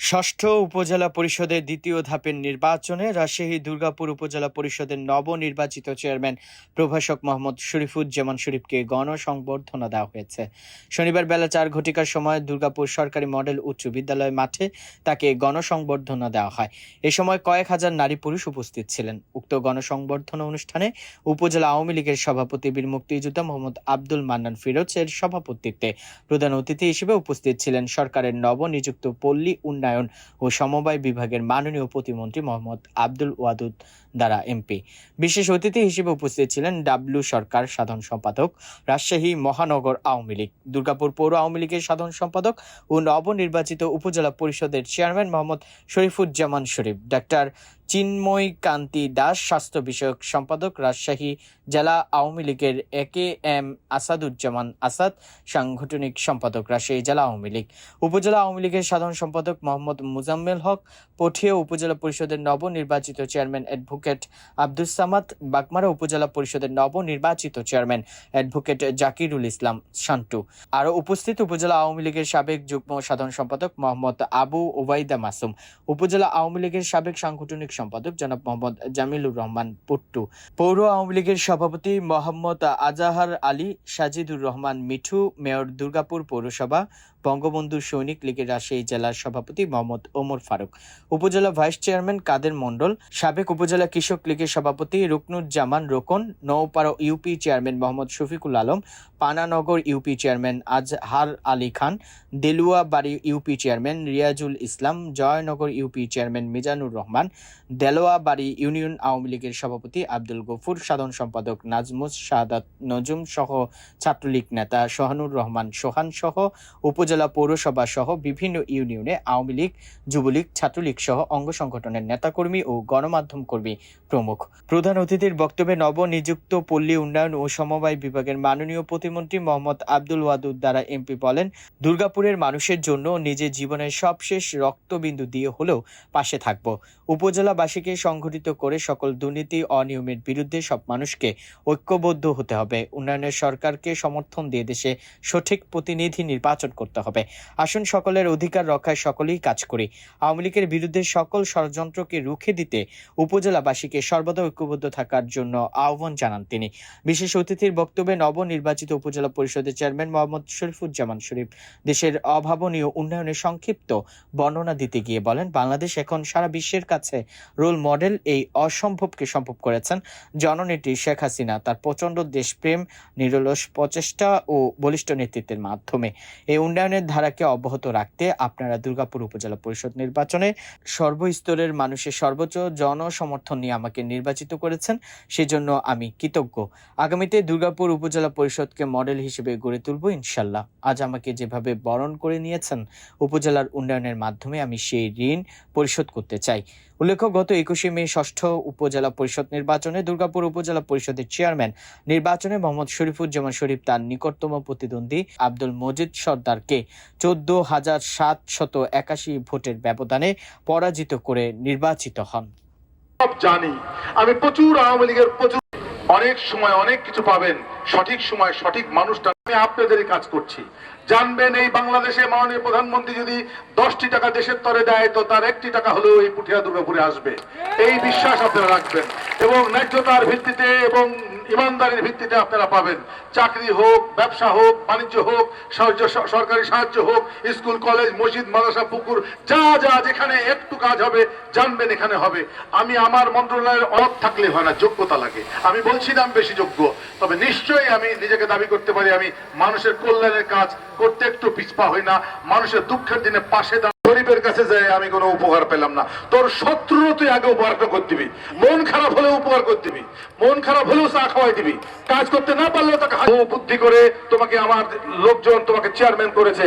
ষষ্ঠ উপজেলা পরিষদের দ্বিতীয় ধাপের নির্বাচনে রাজশাহী, দুর্গাপুর উপজেলা পরিষদের নবনির্বাচিত চেয়ারম্যান প্রভাষক মোহাম্মদ শরীফুজ্জামান শরীফকে গণসংবর্ধনা দেওয়া হয়েছে। শনিবার বেলা চার ঘটিকার সময় দুর্গাপুর সরকারি মডেল উচ্চ বিদ্যালয় মাঠে তাকে গণসংবর্ধনা দেওয়া হয়। এ সময় কয়েক হাজার নারী পুরুষ উপস্থিত ছিলেন। উক্ত গণসংবর্ধনা অনুষ্ঠানে উপজেলা আওয়ামী লীগের সভাপতি বীর মুক্তিযোদ্ধা মোহাম্মদ আব্দুল মান্নান ফিরোজের সভাপতিত্বে প্রধান অতিথি হিসেবে উপস্থিত ছিলেন সরকারের নবনিযুক্ত পল্লী উন্নয়ন ও সমবায় বিভাগের মাননীয় প্রতিমন্ত্রী মোহাম্মদ আব্দুল ওয়াদুদ দ্বারা এমপি। বিশেষ অতিথি হিসেবে উপস্থিত ছিলেন ডাব্লিউ সরকার সাধারণ সম্পাদক, রাজশাহী মহানগর আওয়ামী লীগ। দুর্গাপুর পৌর আওয়ামী লীগের সাধারণ সম্পাদক ও নবনির্বাচিত উপজেলা পরিষদের চেয়ারম্যান মোহাম্মদ শরীফুজ্জামান শরীফ। ডাক্তার চিন্ময় কান্তি দাস, স্বাস্থ্য বিষয়ক সম্পাদক, রাজশাহী জেলা আওয়ামী লীগের A K M Asaduzzaman Asad, সাংগঠনিক সম্পাদক, রাজশাহী জেলা আওয়ামী লীগ। উপজেলা আওয়ামী লীগের সাধারণ সম্পাদক মোহাম্মদ মুজাম্মেল হক, পঠিয়া উপজেলা পরিষদের নবনির্বাচিত চেয়ারম্যান অ্যাডভোকেট আব্দুস সামাদ, বাগমারা উপজেলা পরিষদের নবনির্বাচিত চেয়ারম্যান অ্যাডভোকেট জাকিরুল ইসলাম শান্টু। আরও উপস্থিত উপজেলা আওয়ামী লীগের সাবেক যুগ্ম সাধারণ সম্পাদক মোহাম্মদ আবু ওবাইদা মাসুম। উপজেলা আওয়ামী লীগের সাবেক সাংগঠনিক সম্পাদক জনাব মোহাম্মদ জামিলুর রহমান পুট্টু। পৌর আওয়ামী লীগের সভাপতি মোহাম্মদ আজাহার আলী, সাজিদুর রহমান মিঠু, মেয়র দুর্গাপুর পৌরসভা বঙ্গবন্ধু সৈনিক লীগের রাজশাহী জেলার সভাপতি মোহাম্মদ ওমর ফারুক, উপজেলা ভাইস চেয়ারম্যান কাদের মণ্ডল, সাবেক উপজেলা কৃষক লীগের সভাপতি Ruknuzzaman Rokon Naupara UP chairman Mohammad Shafiqul Alam, Pananagar UP chairman Azhar Ali Khan Deluabari UP chairman Riazul Islam, Joynagar UP chairman Mizanur Rahman Deluabari union Awami লীগের সভাপতি আব্দুল গফুর, সাধারণ সম্পাদক নাজমুস, শাহাদাত নজুম সহ ছাত্রলীগ নেতা সোহানুর রহমান সোহান সহ উপজেলা পৌরসভা সহ বিভিন্ন ইউনিয়নে আওয়ামী লীগ, যুবলীগ, ছাত্রলীগ সহ অঙ্গ সংগঠনের নেতাকর্মী ও গণমাধ্যম কর্মী প্রমুখ। প্রধান অতিথির বক্তব্যে নবনিযুক্ত পল্লী উন্নয়ন ও সমবায় বিভাগের মাননীয় প্রতিমন্ত্রী মোহাম্মদ আব্দুল ওয়াদুদ দ্বারা এমপি বলেন, দুর্গাপুরের মানুষের জন্য নিজের জীবনের সবশেষ রক্তবিন্দু দিয়ে হলেও পাশে থাকব। উপজেলাবাসীকে সংগঠিত করে সকল দুর্নীতি, অনিয়মের বিরুদ্ধে সব মানুষকে ঐক্যবদ্ধ হতে হবে। উন্নয়নের সরকারকে সমর্থন দিয়ে দেশে সঠিক প্রতিনিধি নির্বাচন করতে হবে। আসুন সকলের অধিকার রক্ষায় সকলেই কাজ করি। আওয়ামী লীগের বিরুদ্ধে সকল ষড়যন্ত্রকে রুখে দিতে উপজেলাবাসীকে সর্বদা ঐক্যবদ্ধ থাকার জন্য আহ্বান জানান তিনি। বিশেষ অতিথির বক্তব্যে নবনির্বাচিত উপজেলা পরিষদের চেয়ারম্যান মোহাম্মদ শরীফুজ্জামান শরীফ দেশের অভাবনীয় উন্নয়নের সংক্ষিপ্ত বর্ণনা দিতে গিয়ে বলেন, বাংলাদেশ এখন সারা বিশ্বের কাছে রোল মডেল এই অসম্ভবকে সম্ভব করেছেন। জননেত্রী শেখ হাসিনা তার প্রচণ্ড দেশপ্রেম, নিরলস প্রচেষ্টা ও বলিষ্ঠ নেতৃত্বের মাধ্যমে। এই উন্নয়নের ধারাকে অব্যাহত রাখতে আপনারা দুর্গাপুর উপজেলা পরিষদ নির্বাচনে সর্বস্তরের মানুষের সর্বোচ্চ জনসমর্থন নিয়ে আমাকে নির্বাচিত করেছেন। সেজন্য আমি কৃতজ্ঞ। আগামীতে দুর্গাপুর উপজেলা পরিষদকে মডেল হিসেবে গড়ে তুলব ইনশাল্লাহ। আজ আমাকে যেভাবে বরণ করে নিয়েছেন উপজেলার উন্নয়নের মাধ্যমে আমি সেই ঋণ পরিশোধ করতে চাই। উল্লেখ্য, গত একুশে মে ষষ্ঠ উপজেলা পরিষদ নির্বাচনে দুর্গাপুর উপজেলা পরিষদের চেয়ারম্যান নির্বাচনে মোহাম্মদ শরীফুজ্জামান শরীফ তার নিকটতম প্রতিদ্বন্দ্বী আব্দুল মজিদ সর্দারকে চোদ্দ হাজার সাতশত একাশি ভোটের ব্যবধানে পরাজিত করে নির্বাচিত হন। জানি। আমি প্রচুর আওয়ামী লীগের প্রচুর অনেক সময় অনেক কিছু পাবেন। সঠিক সময় সঠিক মানুষটা আমি আপনাদেরই কাজ করছি। জানবেন এই বাংলাদেশে মাননীয় প্রধানমন্ত্রী যদি দশটি টাকা দেশের তরে দেয়, তো তার একটি টাকা হলেও এই পুঠিয়া দুর্গাপুরে আসবে। এই বিশ্বাস আপনারা রাখবেন এবং ন্যায্যতার ভিত্তিতে এবং ইমানদারির ভিত্তিতে আপনারা পাবেন। চাকরি হোক, ব্যবসা হোক, বাণিজ্য হোক সরকারি সাহায্য হোক, স্কুল, কলেজ, মসজিদ, মাদ্রাসা, পুকুর, যা যা, যেখানে একটু কাজ হবে, জানবেন এখানে হবে। আমি আমার মন্ত্রণালয়ের অভাব থাকলে হয় না, যোগ্যতা লাগে। আমি বলছি না আমি বেশি যোগ্য, তবে নিশ্চয়ই আমি নিজেকে দাবি করতে পারি, আমি মানুষের কল্যাণের কাজ করতে একটু পিছপা হই না। মানুষের দুঃখের দিনে পাশে গরিবের কাছে যাই আমি কোনো উপকার পেলাম না। তোর শত্রু তুই আগে উপকারটা করে দিবি। মন খারাপ হলেও উপকার করে দিবি। মন খারাপ হলেও চা খাওয়াই দিবি। কাজ করতে না পারলেও তাকে বুদ্ধি করে তোমাকে আমার লোকজন তোমাকে চেয়ারম্যান করেছে।